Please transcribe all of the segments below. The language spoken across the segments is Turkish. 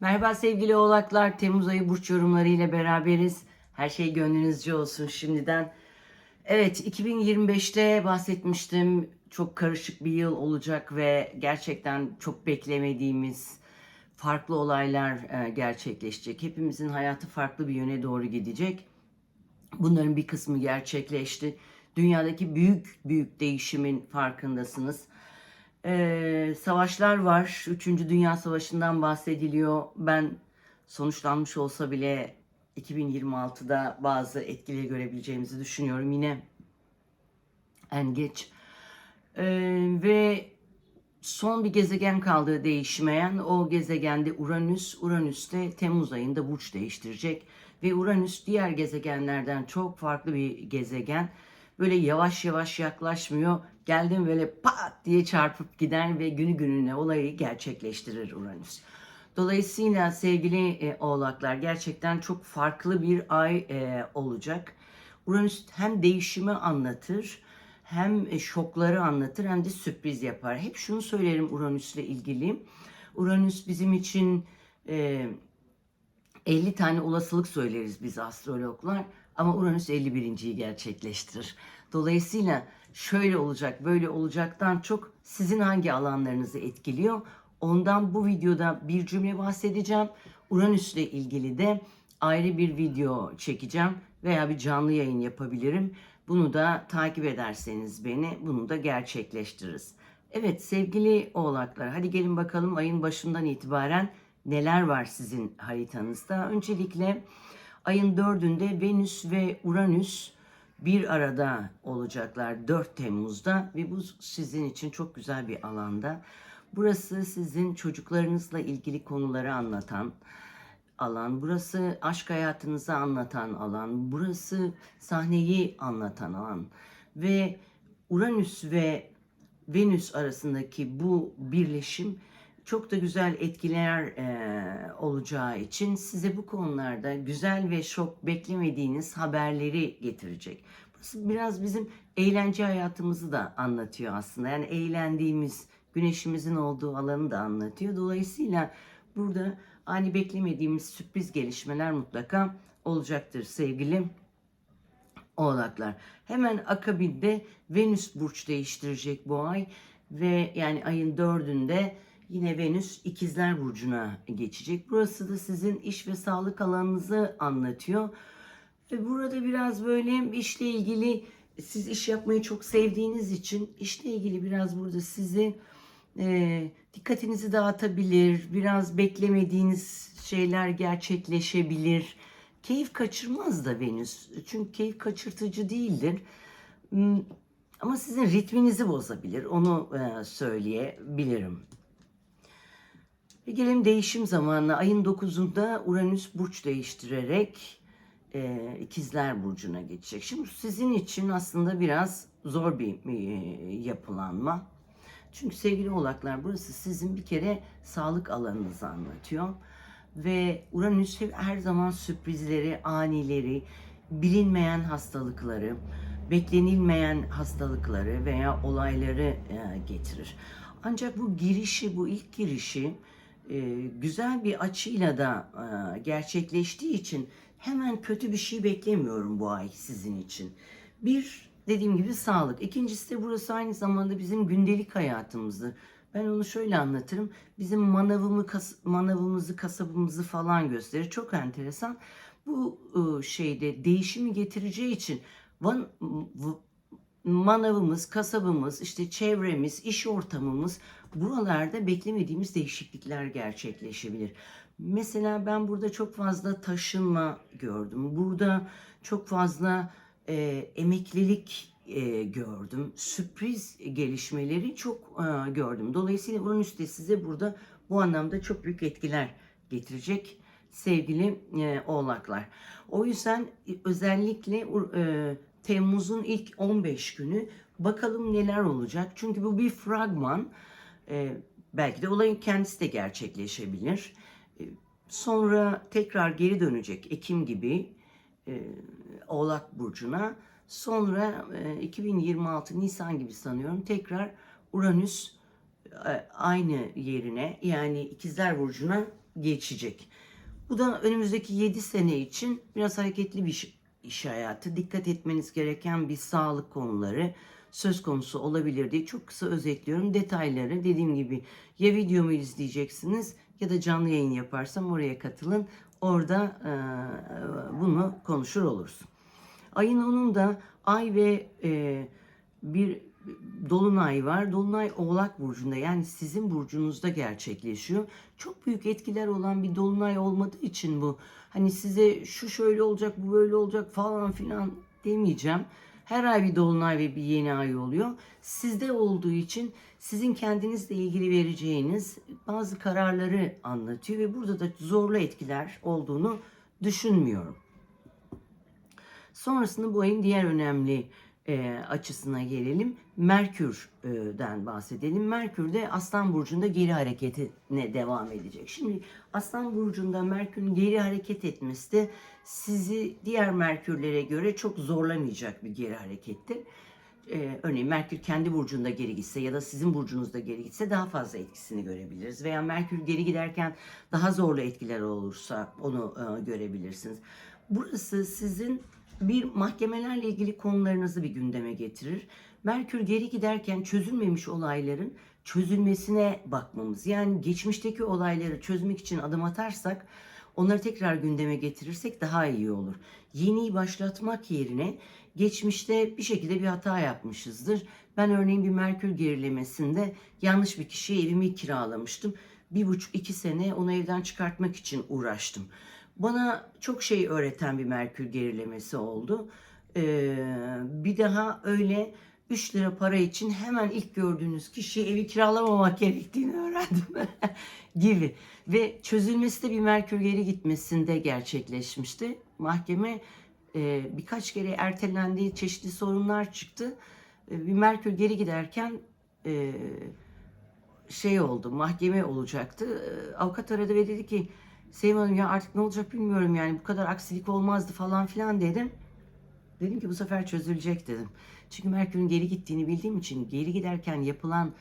Merhaba sevgili oğlaklar. Temmuz ayı burç yorumları ile beraberiz. Her şey gönlünüzce olsun şimdiden. Evet 2025'te bahsetmiştim. Çok karışık bir yıl olacak ve gerçekten çok beklemediğimiz farklı olaylar e, gerçekleşecek. Hepimizin hayatı farklı bir yöne doğru gidecek. Bunların bir kısmı gerçekleşti. Dünyadaki büyük büyük değişimin farkındasınız. Ee, savaşlar var. Üçüncü Dünya Savaşı'ndan bahsediliyor. Ben sonuçlanmış olsa bile 2026'da bazı etkileri görebileceğimizi düşünüyorum. Yine en geç. Ee, ve son bir gezegen kaldı değişmeyen. O gezegende Uranüs. Uranüs de Temmuz ayında burç değiştirecek. Ve Uranüs diğer gezegenlerden çok farklı bir gezegen. Böyle yavaş yavaş yaklaşmıyor. Geldim böyle pat diye çarpıp gider ve günü gününe olayı gerçekleştirir Uranüs. Dolayısıyla sevgili e, oğlaklar gerçekten çok farklı bir ay e, olacak. Uranüs hem değişimi anlatır, hem e, şokları anlatır hem de sürpriz yapar. Hep şunu söylerim Uranüs'le ilgili. Uranüs bizim için e, 50 tane olasılık söyleriz biz astrologlar ama Uranüs 51.yi gerçekleştirir. Dolayısıyla şöyle olacak, böyle olacaktan çok sizin hangi alanlarınızı etkiliyor? Ondan bu videoda bir cümle bahsedeceğim. Uranüs'le ilgili de ayrı bir video çekeceğim veya bir canlı yayın yapabilirim. Bunu da takip ederseniz beni bunu da gerçekleştiririz. Evet sevgili oğlaklar hadi gelin bakalım ayın başından itibaren neler var sizin haritanızda. Öncelikle ayın dördünde Venüs ve Uranüs bir arada olacaklar 4 Temmuz'da ve bu sizin için çok güzel bir alanda. Burası sizin çocuklarınızla ilgili konuları anlatan alan. Burası aşk hayatınızı anlatan alan. Burası sahneyi anlatan alan. Ve Uranüs ve Venüs arasındaki bu birleşim çok da güzel etkiler e, olacağı için size bu konularda güzel ve şok beklemediğiniz haberleri getirecek. Burası biraz bizim eğlence hayatımızı da anlatıyor aslında. Yani eğlendiğimiz, güneşimizin olduğu alanı da anlatıyor. Dolayısıyla burada ani beklemediğimiz sürpriz gelişmeler mutlaka olacaktır sevgili oğlaklar. Hemen akabinde Venüs burç değiştirecek bu ay ve yani ayın dördünde yine Venüs ikizler burcuna geçecek. Burası da sizin iş ve sağlık alanınızı anlatıyor. Ve burada biraz böyle işle ilgili siz iş yapmayı çok sevdiğiniz için işle ilgili biraz burada sizi e, dikkatinizi dağıtabilir. Biraz beklemediğiniz şeyler gerçekleşebilir. Keyif kaçırmaz da Venüs. Çünkü keyif kaçırtıcı değildir. Hmm, Ama sizin ritminizi bozabilir. Onu e, söyleyebilirim. Ve gelelim değişim zamanına. Ayın 9'unda Uranüs burç değiştirerek e, ikizler burcuna geçecek. Şimdi sizin için aslında biraz zor bir e, yapılanma. Çünkü sevgili oğlaklar burası sizin bir kere sağlık alanınızı anlatıyor. Ve Uranüs her zaman sürprizleri, anileri, bilinmeyen hastalıkları, beklenilmeyen hastalıkları veya olayları e, getirir. Ancak bu girişi, bu ilk girişi güzel bir açıyla da e, gerçekleştiği için hemen kötü bir şey beklemiyorum bu ay sizin için. Bir, dediğim gibi sağlık. İkincisi de burası aynı zamanda bizim gündelik hayatımızdır. Ben onu şöyle anlatırım. Bizim manavımı, kas, manavımızı, kasabımızı falan gösterir. Çok enteresan. Bu e, şeyde değişimi getireceği için manavımız, kasabımız, işte çevremiz, iş ortamımız buralarda beklemediğimiz değişiklikler gerçekleşebilir. Mesela ben burada çok fazla taşınma gördüm. Burada çok fazla e, emeklilik e, gördüm. Sürpriz gelişmeleri çok e, gördüm. Dolayısıyla Uranüs de size burada bu anlamda çok büyük etkiler getirecek sevgili e, oğlaklar. O yüzden e, özellikle e, Temmuz'un ilk 15 günü bakalım neler olacak. Çünkü bu bir fragman. E, belki de olayın kendisi de gerçekleşebilir. E, sonra tekrar geri dönecek Ekim gibi e, Oğlak Burcu'na. Sonra e, 2026 Nisan gibi sanıyorum tekrar Uranüs e, aynı yerine yani ikizler burcuna geçecek. Bu da önümüzdeki 7 sene için biraz hareketli bir iş, hayatı. Dikkat etmeniz gereken bir sağlık konuları söz konusu olabilir diye çok kısa özetliyorum. Detayları dediğim gibi ya videomu izleyeceksiniz ya da canlı yayın yaparsam oraya katılın. Orada e, bunu konuşur oluruz. Ayın 10'unda ay ve e, bir dolunay var. Dolunay Oğlak burcunda yani sizin burcunuzda gerçekleşiyor. Çok büyük etkiler olan bir dolunay olmadığı için bu hani size şu şöyle olacak, bu böyle olacak falan filan demeyeceğim. Her ay bir dolunay ve bir yeni ay oluyor. Sizde olduğu için sizin kendinizle ilgili vereceğiniz bazı kararları anlatıyor ve burada da zorlu etkiler olduğunu düşünmüyorum. Sonrasında bu ayın diğer önemli e, açısına gelelim. Merkür'den bahsedelim. Merkür de Aslan Burcu'nda geri hareketine devam edecek. Şimdi Aslan Burcu'nda Merkür'ün geri hareket etmesi de sizi diğer Merkürlere göre çok zorlamayacak bir geri harekettir. Ee, örneğin Merkür kendi burcunda geri gitse ya da sizin burcunuzda geri gitse daha fazla etkisini görebiliriz. Veya Merkür geri giderken daha zorlu etkiler olursa onu e, görebilirsiniz. Burası sizin bir mahkemelerle ilgili konularınızı bir gündeme getirir. Merkür geri giderken çözülmemiş olayların çözülmesine bakmamız. Yani geçmişteki olayları çözmek için adım atarsak onları tekrar gündeme getirirsek daha iyi olur. Yeniyi başlatmak yerine geçmişte bir şekilde bir hata yapmışızdır. Ben örneğin bir Merkür gerilemesinde yanlış bir kişiye evimi kiralamıştım. Bir buçuk iki sene onu evden çıkartmak için uğraştım. Bana çok şey öğreten bir Merkür gerilemesi oldu. Ee, bir daha öyle 3 lira para için hemen ilk gördüğünüz kişiye evi kiralamamak gerektiğini öğrendim gibi. Ve çözülmesi de bir Merkür geri gitmesinde gerçekleşmişti. Mahkeme e, birkaç kere ertelendiği çeşitli sorunlar çıktı. E, bir Merkür geri giderken e, şey oldu, mahkeme olacaktı. E, avukat aradı ve dedi ki Sevim Hanım ya artık ne olacak bilmiyorum yani bu kadar aksilik olmazdı falan filan dedim. Dedim ki bu sefer çözülecek dedim. Çünkü Merkür'ün geri gittiğini bildiğim için geri giderken yapılan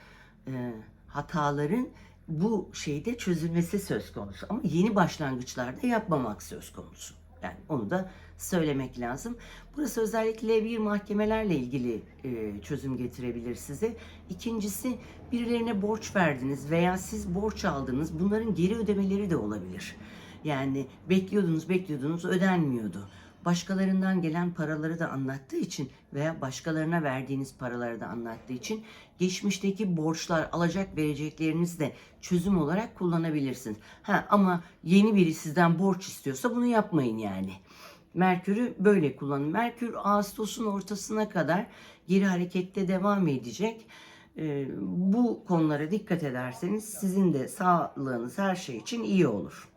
e, hataların bu şeyde çözülmesi söz konusu. Ama yeni başlangıçlarda yapmamak söz konusu. Yani onu da söylemek lazım. Burası özellikle bir mahkemelerle ilgili e, çözüm getirebilir size. İkincisi birilerine borç verdiniz veya siz borç aldınız. Bunların geri ödemeleri de olabilir. Yani bekliyordunuz bekliyordunuz ödenmiyordu. Başkalarından gelen paraları da anlattığı için veya başkalarına verdiğiniz paraları da anlattığı için geçmişteki borçlar, alacak vereceklerinizi de çözüm olarak kullanabilirsiniz. Ha ama yeni biri sizden borç istiyorsa bunu yapmayın yani. Merkür'ü böyle kullanın. Merkür Ağustos'un ortasına kadar geri harekette devam edecek. Ee, bu konulara dikkat ederseniz sizin de sağlığınız her şey için iyi olur.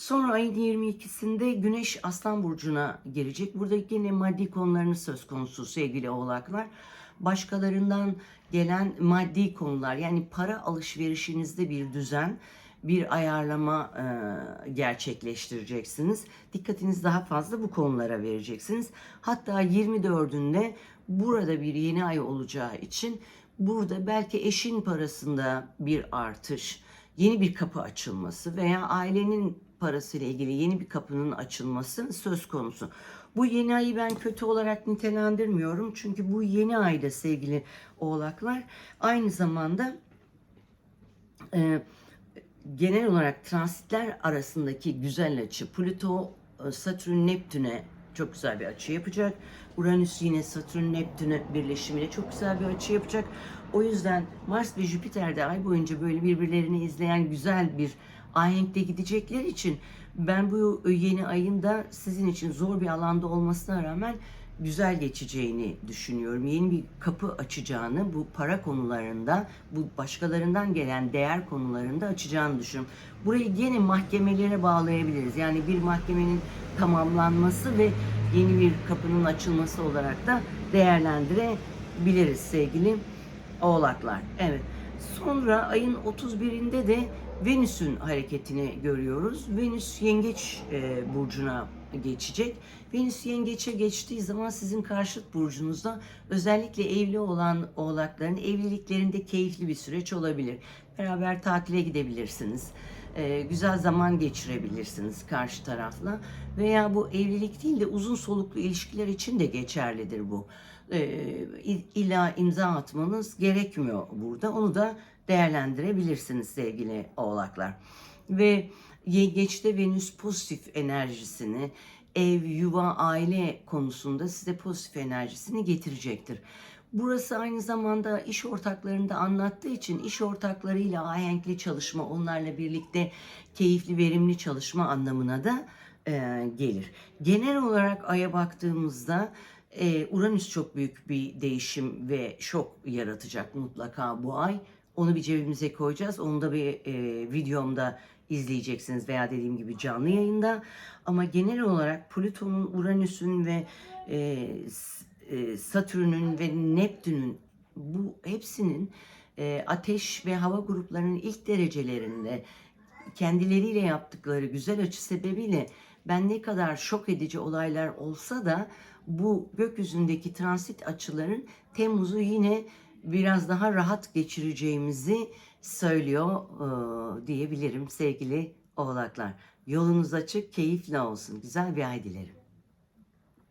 Sonra ayın 22'sinde Güneş Aslan Burcu'na girecek. Burada yine maddi konularınız söz konusu sevgili oğlaklar. Başkalarından gelen maddi konular yani para alışverişinizde bir düzen, bir ayarlama e, gerçekleştireceksiniz. Dikkatiniz daha fazla bu konulara vereceksiniz. Hatta 24'ünde burada bir yeni ay olacağı için burada belki eşin parasında bir artış, yeni bir kapı açılması veya ailenin parasıyla ilgili yeni bir kapının açılması söz konusu. Bu yeni ayı ben kötü olarak nitelendirmiyorum. Çünkü bu yeni ayda sevgili oğlaklar aynı zamanda e, genel olarak transitler arasındaki güzel açı Plüto, e, Satürn, Neptün'e çok güzel bir açı yapacak. Uranüs yine Satürn, Neptün'e birleşimiyle çok güzel bir açı yapacak. O yüzden Mars ve Jüpiter de ay boyunca böyle birbirlerini izleyen güzel bir ahenkte gidecekler için ben bu yeni ayın da sizin için zor bir alanda olmasına rağmen güzel geçeceğini düşünüyorum. Yeni bir kapı açacağını, bu para konularında, bu başkalarından gelen değer konularında açacağını düşünüyorum. Burayı yine mahkemelere bağlayabiliriz. Yani bir mahkemenin tamamlanması ve yeni bir kapının açılması olarak da değerlendirebiliriz sevgili oğlaklar. Evet. Sonra ayın 31'inde de Venüs'ün hareketini görüyoruz. Venüs Yengeç e, burcuna geçecek. Venüs Yengeç'e geçtiği zaman sizin karşıt burcunuzda özellikle evli olan oğlakların evliliklerinde keyifli bir süreç olabilir. Beraber tatile gidebilirsiniz. E, güzel zaman geçirebilirsiniz karşı tarafla. Veya bu evlilik değil de uzun soluklu ilişkiler için de geçerlidir bu. E, illa imza atmanız gerekmiyor burada. Onu da değerlendirebilirsiniz sevgili oğlaklar. Ve yengeçte Venüs pozitif enerjisini ev, yuva, aile konusunda size pozitif enerjisini getirecektir. Burası aynı zamanda iş ortaklarını da anlattığı için iş ortaklarıyla ahenkli çalışma, onlarla birlikte keyifli, verimli çalışma anlamına da e, gelir. Genel olarak Ay'a baktığımızda e, Uranüs çok büyük bir değişim ve şok yaratacak mutlaka bu ay. Onu bir cebimize koyacağız. Onu da bir e, videomda izleyeceksiniz veya dediğim gibi canlı yayında. Ama genel olarak Plüton'un, Uranüs'ün ve e, e, Satürn'ün ve Neptün'ün bu hepsinin e, ateş ve hava gruplarının ilk derecelerinde kendileriyle yaptıkları güzel açı sebebiyle ben ne kadar şok edici olaylar olsa da bu gökyüzündeki transit açıların Temmuz'u yine biraz daha rahat geçireceğimizi söylüyor e, diyebilirim sevgili oğlaklar. Yolunuz açık, keyifli olsun. Güzel bir ay dilerim.